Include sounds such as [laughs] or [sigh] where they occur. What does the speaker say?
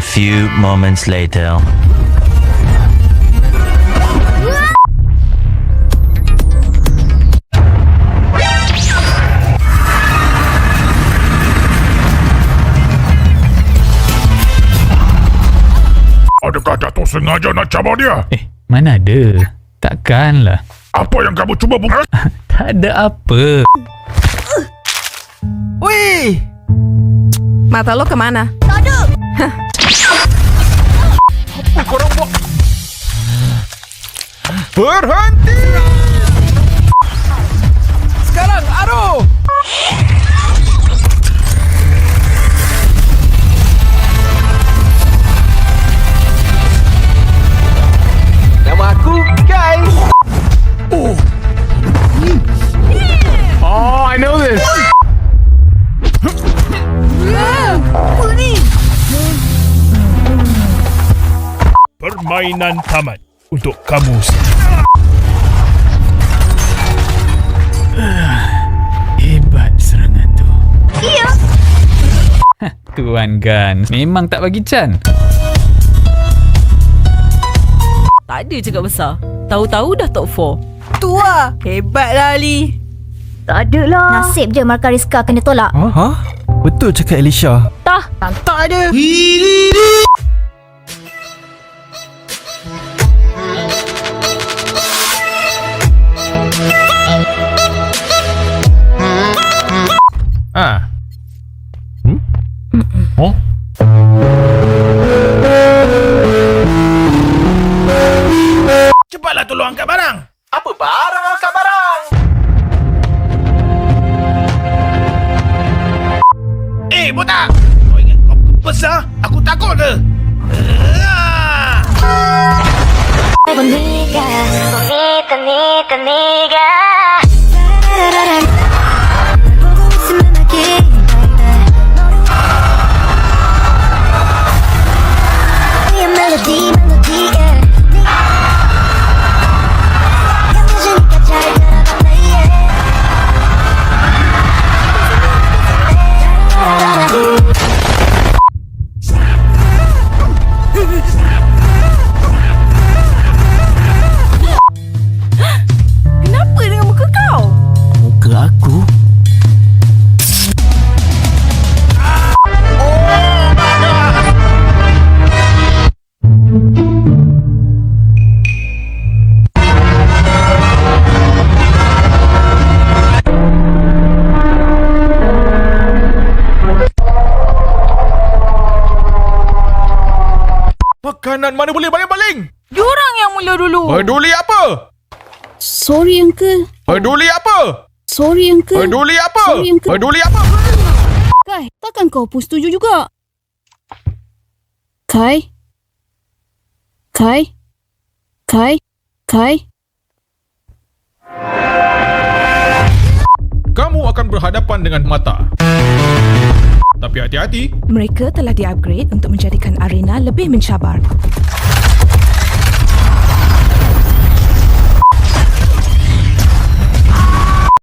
few moments later. Adakah Datuk sengaja nak cabar dia? Eh, mana ada? Takkanlah. Apa yang kamu cuba buat? [laughs] Tak ada apa. Wih! Mata lo kemana? Berhenti! Sekarang, aduh! Nama aku Kai. Oh, I know this. Permainan tamat untuk kamu. Hebat serangan tu. Iya. Tuan Gan, memang tak bagi Chan. Tak ada cakap besar. Tahu-tahu dah top 4. Tua! Hebat lah, Ali. Tak ada lah. Nasib je markah Rizka kena tolak. Ha? Betul cakap Elisha. Tah. Tak ada. Tolong angkat barang. Apa barang angkat barang? Eh, botak! Kau ingat kau besar? Aku takut ke? Bonita, bonita, bonita, bonita. Makanan mana boleh baling-baling? Diorang yang mula dulu. Peduli apa? Sorry uncle. Peduli apa? Sorry uncle. Peduli apa? Sorry, Uncle. Peduli apa? Kai, takkan kau pun setuju juga? Kai? Kai? Kai? Kai? Kamu akan berhadapan dengan mata. Hati-hati, Mereka telah di-upgrade untuk menjadikan arena lebih mencabar.